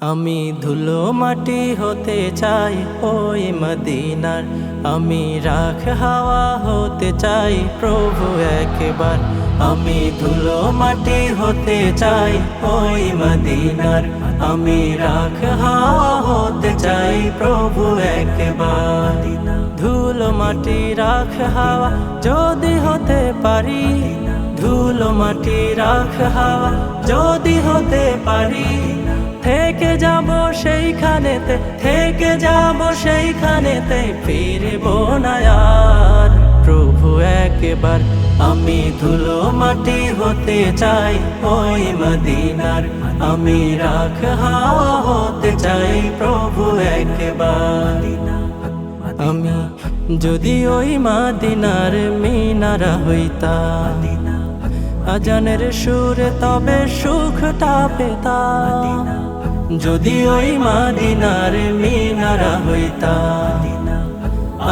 আমি ধুলো মাটি হতে চাই ওই মদিনার। আমি রাখ হাওয়া হতে চাই প্রভু একবার। আমি ধুলো মাটি হতে চাই ওই মদিনার। আমি রাখ হাওয়া হতে চাই প্রভু একবার। ধুলো মাটি রাখ হাওয়া যদি হতে পারি। ধুলো মাটি রাখ হাওয়া যদি হতে পারি। থেকে যাব সেইখানেতে, থেকে যাব সেইখানেতে, ফিরব না আর। প্রভু, একবার আমি ধুলো মাটি হতে চাই, ওই মদিনার আমি রাখ হাওয়া হতে চাই। প্রভু, একবার আমি যদি ওই মাদিনার মিনারা হইতা আজানের সুরে তবে সুখটা পেতাম যদি ওই মাদিনার মিনারা হইতা।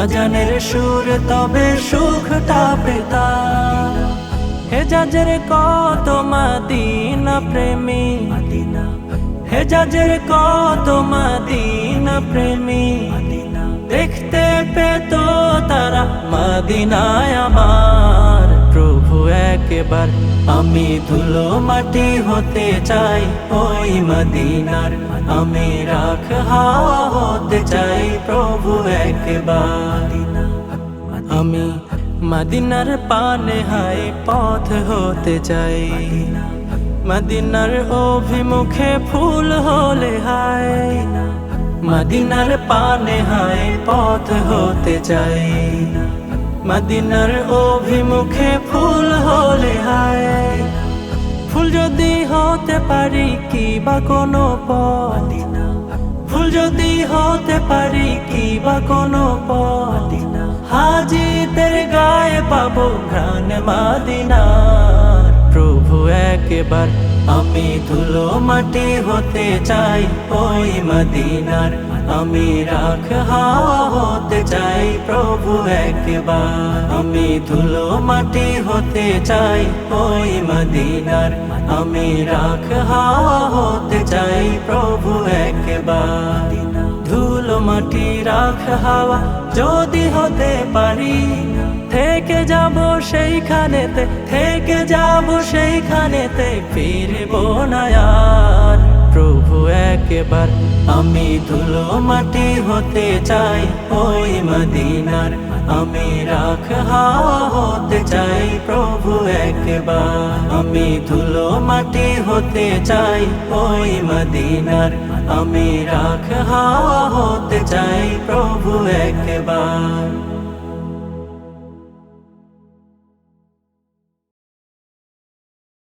আজানের সুর তবে সুখটা পেতাম হেজাজের কত মাদিনা প্রেমী। হেজাজের কত মাদিনা প্রেমী। দেখতে পেত তারা মাদিনায় আমার। একবার আমি ধুলো মাটি হতে চাই, ওই মদিনার আমি রাখ হাওয়া হতে চাই, প্রভু একবার। আমি মদিনার পানে হাই পথ হতে চাই, মদিনার অভিমুখে ফুল হলে হায়। মদিনার পানে হায় পথ হতে চাই। মদিনার অভিমুখে ফুল হলে হায়। ফুল যদি হতে পারি কি বা কোনো ফুল যদি হতে পারি কি বা কোনো হাজিদের গায়ে পাবো ঘ্রাণ মাদিনার। প্রভু একবার আমি ধুলো মাটি হতে চাই ওই মদিনার। আমি রাখ হাওয়া হতে চাই প্রভু একবার। আমি ধুলো মাটি হতে চাই ওই মদিনার। আমি রাখ হাওয়া হতে চাই প্রভু একবার। মাটি রাখ হাওয়া যদি হতে পারি। থেকে যাব সেইখানেতে, থেকে যাব সেইখানেতে, ফিরব না আর। প্রভু, একবার আমি ধুলো মাটি হতে চাই ওই মদিনার আমি রাখ হতে চাই, প্রভু একবার। আমি ধুলো মাটি হতে চাই, ওই মদিনার। আমি রাখ হতে চাই, প্রভু একবার।